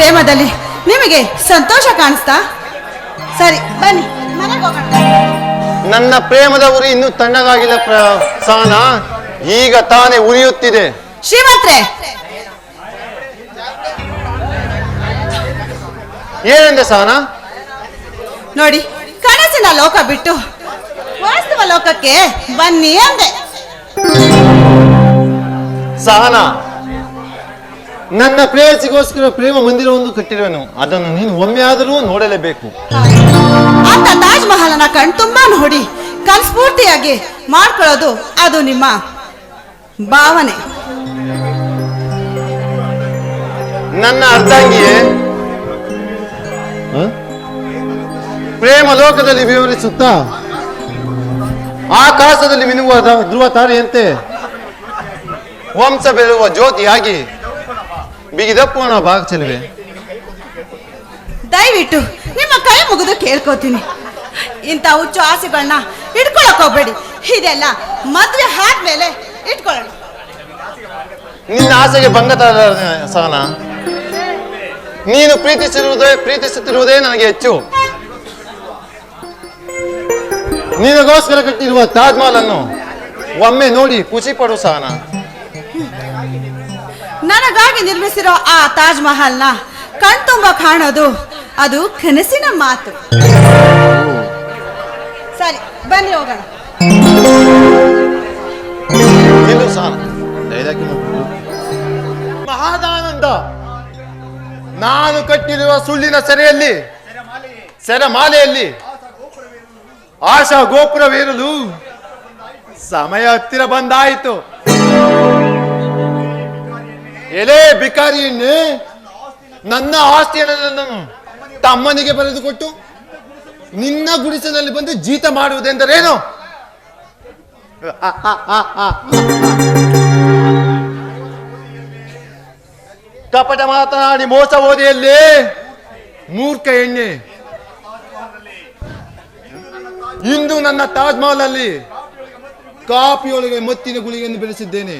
ಪ್ರೇಮದಲ್ಲಿ ನಿಮಗೆ ಸಂತೋಷ ಕಾಣಿಸ್ತಾ? ಸರಿ ಬನ್ನಿ ಮನೆಗೆ ಹೋಗೋಣ. ನನ್ನ ಪ್ರೇಮದ ಉರಿ ಇನ್ನೂ ತಣ್ಣಗಾಗಿಲ್ಲ ಸಹನ ಈಗ ತಾನೇ ಉರಿಯುತ್ತಿದೆ. ಶ್ರೀಮಂತ್ರೆ! ಏನಂದೆ ಸಹನ ನೋಡಿ ಕನಸಿನ ಲೋಕ ಬಿಟ್ಟು ವಾಸ್ತವ ಲೋಕಕ್ಕೆ ಬನ್ನಿ ಅಂದೆ. ಸಹನ ನನ್ನ ಪ್ರೇಯಸಿಗೋಸ್ಕರ ಪ್ರೇಮ ಮಂದಿರವನ್ನು ಕಟ್ಟಿರುವೆನು. ಅದನ್ನು ನೀನು ಒಮ್ಮೆ ಆದರೂ ನೋಡಲೇಬೇಕು. ಅಂತ ತಾಜ್ ಮಹಲನ ಕಣ್ತುಂಬಾ ನೋಡಿ. ಕನ್ಸ್ಫೂರ್ತಿಯಾಗಿ ಮಾಡ್ಕೊಳ್ಳೋದು ಅದು ನಿಮ್ಮ ಭಾವನೆ. ನನ್ನ ಅರ್ಧಾಂಗಿಯೇ ಪ್ರೇಮ ಲೋಕದಲ್ಲಿ ವಿವರಿಸುತ್ತಾ ಆಕಾಶದಲ್ಲಿ ಮಿನುಗುವ ಧ್ರುವ ತಾರೆಯಂತೆ ವಂಶ ಬೆಳೆಯುವ ಜ್ಯೋತಿಯಾಗಿ ಬಿಗಿದಪ್ಪೋಣ ಭಾಗ ಚೆಲುವೆ. ದಯವಿಟ್ಟು ನಿಮ್ಮ ಕೈ ಮುಗಿದು ಕೇಳ್ಕೋತೀನಿ. ಇಂಥ ಹುಚ್ಚು ಆಸೆಗಳನ್ನ ಇಟ್ಕೊಳಕ್ ಹೋಗ್ಬೇಡಿ. ಇದೆಲ್ಲ ಮದ್ವೆ ಆದ್ಮೇಲೆ ಇಟ್ಕೊಳ್ಳೋಣ. ನಿನ್ನ ಆಸೆಗೆ ಭಂಗ ಸಹನ? ನೀನು ಪ್ರೀತಿಸಿರುವುದೇ ಪ್ರೀತಿಸುತ್ತಿರುವುದೇ ನನಗೆ ಹೆಚ್ಚು. ನಿನಗೋಸ್ಕರ ಕಟ್ಟಿರುವ ತಾಜ್ಮಹಲ್ ಅನ್ನು ಒಮ್ಮೆ ನೋಡಿ ಖುಷಿ ಪಡು ಸಹನ. ನನಗಾಗಿ ನಿರ್ಮಿಸಿರೋ ಆ ತಾಜ್ ಮಹಲ್ನ ಕಣ್ತುಂಬ ಕಾಣೋದು ಅದು ಕನಸಿನ ಮಾತು. ಸರಿ ಬನ್ನಿ ಹೋಗೋಣ. ಮಹಾದಾನಂದ ನಾನು ಕಟ್ಟಿರುವ ಸುಳ್ಳಿನ ಸೆರೆಯಲ್ಲಿ ಸೆರೆಮಾಲೆಯಲ್ಲಿ ಆಶಾ ಗೋಪುರವೇರಲು ಸಮಯ ಹತ್ತಿರ ಬಂದಾಯಿತು. ಎಲೆ ಬಿಕಾರಿಯನ್ನೇ ನನ್ನ ಆಸ್ತಿಯನ್ನು ನನ್ನ ತಮ್ಮನಿಗೆ ಬರೆದುಕೊಟ್ಟು ನಿನ್ನ ಗುಡಿಸಲಲ್ಲಿ ಬಂದು ಜೀತ ಮಾಡುವುದೆಂದರೇನು? ಕಪಟ ಮಾತನಾಡಿ ಮೋಸ ಓದಿಯಲ್ಲಿ ಮೂರ್ಖ ಎಣ್ಣೆ. ಇಂದು ನನ್ನ ತಾಜ್ಮಹಲ್ ಅಲ್ಲಿ ಕಾಪಿಯೊಳಗೆ ಮತ್ತಿನ ಗುಳಿಗೆಯನ್ನು ಬೆಳೆಸಿದ್ದೇನೆ.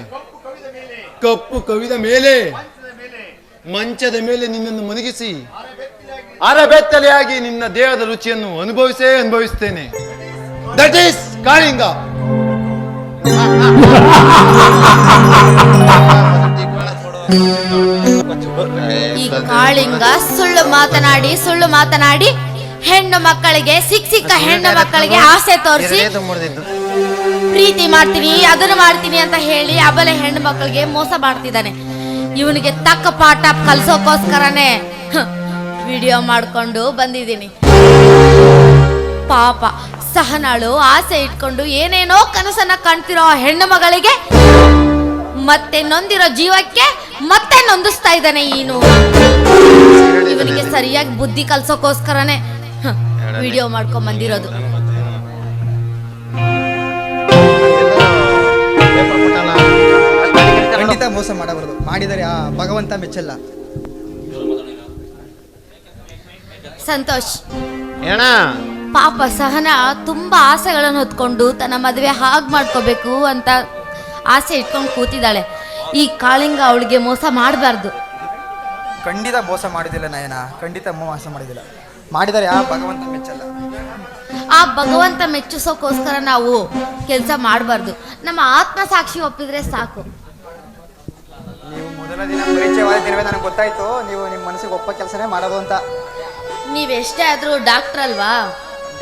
ಕಪ್ಪು ಕವಿದ ಮೇಲೆ ಮಂಚದ ಮೇಲೆ. ನಿನ್ನನ್ನು ಮಲಗಿಸಿ ಅರಬೆತ್ತಲೆಯಾಗಿ ನಿನ್ನ ದೇಹದ ರುಚಿಯನ್ನು ಅನುಭವಿಸೇ ಅನುಭವಿಸ್ತೇನೆ. ದಟ್ ಈಸ್ ಕಾಳಿಂಗ. ಈ ಕಾಳಿಂಗ ಸುಳ್ಳು ಮಾತನಾಡಿ ಸುಳ್ಳು ಮಾತನಾಡಿ ಹೆಣ್ಣು ಮಕ್ಕಳಿಗೆ ಸಿಕ್ಕ ಸಿಕ್ಕ ಹೆಣ್ಣು ಮಕ್ಕಳಿಗೆ ಆಸೆ ತೋರಿಸಿ ಪ್ರೀತಿ ಮಾಡ್ತೀನಿ ಅದನ್ನು ಮಾಡ್ತೀನಿ ಅಂತ ಹೇಳಿ ಅಬಲೆ ಹೆಣ್ಣು ಮಕ್ಕಳಿಗೆ ಮೋಸ ಮಾಡ್ತಿದ್ದಾನೆ. ಇವನಿಗೆ ತಕ್ಕ ಪಾಠ ಕಲ್ಸೋಕೋಸ್ಕರನೇ ವಿಡಿಯೋ ಮಾಡಿಕೊಂಡು ಬಂದಿದ್ದೀನಿ. ಪಾಪ, ಸಹನಾಳು ಆಸೆ ಇಟ್ಕೊಂಡು ಏನೇನೋ ಕನಸನ್ನ ಕಾಣ್ತಿರೋ ಹೆಣ್ಣು ಮಗಳಿಗೆ ಮತ್ತೆ ನೊಂದಿರೋ ಜೀವಕ್ಕೆ ಮತ್ತೆ ನೊಂದಿಸ್ತಾ ಇದ್ದಾನೆ ಈನು. ಇವನಿಗೆ ಸರಿಯಾಗಿ ಬುದ್ಧಿ ಕಲ್ಸೋಕೋಸ್ಕರನೇ ವಿಡಿಯೋ ಮಾಡ್ಕೊಂಡ್ ಬಂದಿರೋದು ಖಂಡಿತ ಮೋಸ ಮಾಡಬಾರದು. ಮಾಡಿದರೆ ಆ ಭಗವಂತ ಮೆಚ್ಚಲ್ಲ. ಸಂತೋಷ್. ಏನ ಪಾಪ ಸಹನ ತುಂಬಾ ಆಸೆಗಳನ್ನು ಹೊತ್ಕೊಂಡು ತನ್ನ ಮದುವೆ ಹಾಗ್ ಮಾಡ್ಕೋಬೇಕು ಅಂತ ಆಸೆ ಇಟ್ಕೊಂಡು ಕೂತಿದ್ದಾಳೆ. ಈ ಕಾಳಿಂಗ ಅವಳಿಗೆ ಮೋಸ ಮಾಡಬಾರ್ದು. ಖಂಡಿತ ಮೋಸ ಮಾಡಿದಿಲ್ಲ ನಯನ. ಖಂಡಿತ ಮೋಸ ಮಾಡಿದಿಲ್ಲ. ಮಾಡಿದರೆ ಆ ಭಗವಂತ ಮೆಚ್ಚಲ್ಲ. ಆ ಭಗವಂತ ಮೆಚ್ಚಿಸೋಕೋಸ್ಕರ ನಾವು ಕೆಲಸ ಮಾಡಬಾರ್ದು. ನಮ್ಮ ಆತ್ಮ ಸಾಕ್ಷಿ ಒಪ್ಪಿದ್ರೆ ಸಾಕು. ಮೊದಲ ದಿನ ಪರಿಚಯವಾದ ದಿನವೇ ನನಗೆ ಗೊತ್ತಾಯ್ತು. ನೀವು ನಿಮ್ಮ ಮನಸ್ಸಿಗೆ ಒಪ್ಪ ಕೆಲಸನೇ ಮಾಡೋದು ಅಂತ. ನೀವೆಷ್ಟೇ ಆದರೂ ಡಾಕ್ಟರ್ ಅಲ್ವಾ?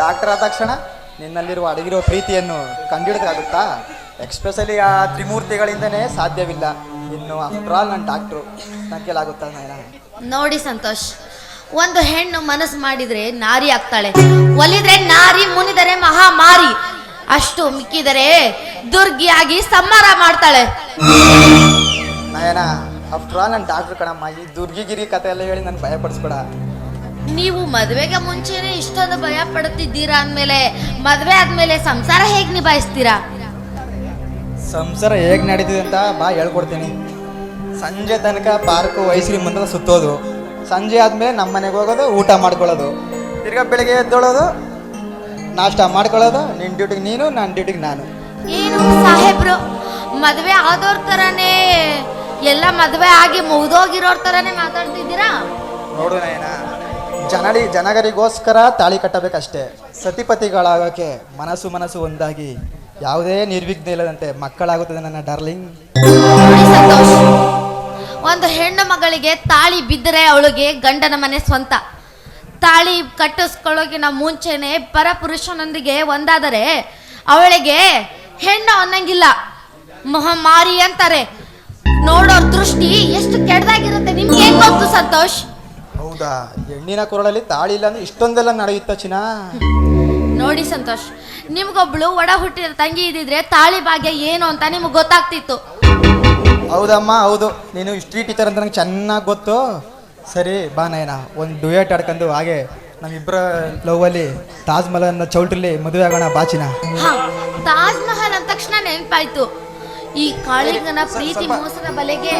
ಡಾಕ್ಟರ್ ಆದ ತಕ್ಷಣ ನಿನ್ನಲ್ಲಿರುವ ಅಡಗಿರುವ ಪ್ರೀತಿಯನ್ನು ಕಂಡುಹಿಡಿದಾಗುತ್ತಾ ಎಕ್ಸ್ಪೆಷಲಿ ಆ ತ್ರಿಮೂರ್ತಿಗಳಿಂದನೇ ಸಾಧ್ಯವಿಲ್ಲ. ಇನ್ನು ಆಫ್ಟರ್ ಆಲ್ ನಾನು ಡಾಕ್ಟ್ರು ನಯನ? ನೋಡಿ ಸಂತೋಷ್ ಒಂದು ಹೆಣ್ಣು ಮನಸ್ಸು ಮಾಡಿದ್ರೆ ನಾರಿ ಆಗ್ತಾಳೆ. ಒಲಿದ್ರೆ ನಾರಿ ಮುನಿದರೆ ಮಹಾಮಾರಿ. ಅಷ್ಟು ಮಿಕ್ಕಿದರೆ ದುರ್ಗಿಯಾಗಿ ಸಂಹಾರ ಮಾಡ್ತಾಳೆ. ನಯನ ಆಫ್ಟರ್ ಆಲ್ ನಾನು ಡಾಕ್ಟ್ರು ಕಣಮ್ಮ ಈ ದುರ್ಗಿಗಿರಿ ಕತೆ ಎಲ್ಲ ಹೇಳಿ ನಾನು ಭಯಪಡಿಸ್ಬೇಡ ನೀವು ಮದುವೆಗೆ ಮುಂಚೆನೆ ಇಷ್ಟೊಂದು ಭಯ ಪಡುತ್ತಿದ್ದೀರಾ ಅಂದಮೇಲೆ ಮದುವೆ ಆದ್ಮೇಲೆ ಸಂಸಾರ ಹೇಗೆ ನಿಭಾಯಿಸ್ತೀರಾ? ಸಂಸಾರ ಹೇಗೆ ನಡೀತಿದೆ ಅಂತ ಬಾ ಹೇಳ್ಕೊಡ್ತೀನಿ. ಸಂಜೆ ತನಕ ಪಾರ್ಕು ಐಸ್ಕ್ರೀಮ್ ಮುಂದೆ ಸುತ್ತೋದು. ಸಂಜೆ ಆದಮೇಲೆ ನಮ್ಮ ಮನೆಗೆ ಹೋಗೋದು ಊಟ ಮಾಡ್ಕೊಳ್ಳೋದು. ತಿರ್ಗಾ ಬೆಳಗ್ಗೆ ಎದ್ದೊಳೋದು ನಾಷ್ಟ ಮಾಡ್ಕೊಳ್ಳೋದು ನಿನ್ನ ಡ್ಯೂಟಿಗೆ ನೀನು ನನ್ನ ಡ್ಯೂಟಿಗೆ ನಾನು. ಏನು ಸಾಹೇಬ್ರು ಮದುವೆ ಆದೋರ್ ತರನೇ ಎಲ್ಲ ಮದುವೆ ಆಗಿ ಮುಗ್ದೋಗಿರೋರ್ ತರನೇ ಮಾತಾಡ್ತಿದ್ದೀರಾ? ನೋಡು ನಯನ ಜನಡಿ ಜನಗರಿಗೋಸ್ಕರ ತಾಳಿ ಕಟ್ಟಬೇಕಷ್ಟೇ. ಸತಿಪತಿಗಳಾಗೋಕೆ ಮನಸ್ಸು ಮನಸ್ಸು ಒಂದಾಗಿ ಯಾವುದೇ ನಿರ್ವಿಘ್ನ ಇಲ್ಲದಂತೆ ಮಕ್ಕಳಾಗುತ್ತದೆ ನನ್ನ ಡಾರ್ಲಿಂಗ್. ನೋಡಿ ಸಂತೋಷ್ ಒಂದು ಹೆಣ್ಣು ಮಗಳಿಗೆ ತಾಳಿ ಬಿದ್ದರೆ ಅವಳಿಗೆ ಗಂಡನ ಮನೆ ಸ್ವಂತ. ತಾಳಿ ಕಟ್ಟಿಸ್ಕೊಳ್ಳೋಕಿನ ಮುಂಚೆನೆ ಪರಪುರುಷನೊಂದಿಗೆ ಒಂದಾದರೆ ಅವಳಿಗೆ ಹೆಣ್ಣು ಅನ್ನಂಗಿಲ್ಲ. ಮಹಾಮಾರಿ ಅಂತಾರೆ. ನೋಡೋರ್ ದೃಷ್ಟಿ ಎಷ್ಟು ಕೆಡದಾಗಿರುತ್ತೆ ನಿಮ್ಗೆ ಹೆಂಗ್ ಗೊತ್ತು ಸಂತೋಷ್? ಹೌದಾ? ಹೆಣ್ಣಿನ ಕೊರಳಲ್ಲಿ ತಾಳಿ ಇಲ್ಲ ಅಂದ್ರೆ ಇಷ್ಟೊಂದೆಲ್ಲ ನಡೆಯುತ್ತ ಚಿನ್ನ? ನೋಡಿ ಸಂತೋಷ್ ನಿಮ್ಗೊಬ್ಳು ಒಡ ಹುಟ್ಟಿದ ತಂಗಿ ಇದ್ದಿದ್ರೆ ತಾಳಿ ಭಾಗ್ಯ ಏನು ಅಂತ ನಿಮ್ಗೆ ಗೊತ್ತಾಗ್ತಿತ್ತು. ಹೌದಮ್ಮ ಹೌದು. ನೀನು ಹಿಸ್ಟ್ರಿ ಟೀಚರ್ ಅಂತ ನಂಗೆ ಚೆನ್ನಾಗಿ ಗೊತ್ತು. ಸರಿ ಬಾ ನಯನ. ಒಂದು ಡುಯೇಟ್ ಆಡ್ಕೊಂಡು ಹಾಗೆ ನಮ್ಮಿಬ್ಬರ ಲವ್ವಲ್ಲಿ ತಾಜ್ ಮಹಲ್ ಅನ್ನೋ ಚೌಲ್ಟ್ರಲ್ಲಿ ಮದುವೆ ಆಗೋಣ ಬಾಚಿನ ಹಾ ತಾಜ್ ಮಹಲ್ ಅಂದ ತಕ್ಷಣ ನೆನಪಾಯ್ತು. ಈ ಕಾಳಿಂಗನ ಪ್ರೀತಿ ಮೋಸದ ಬಲೆಗೆ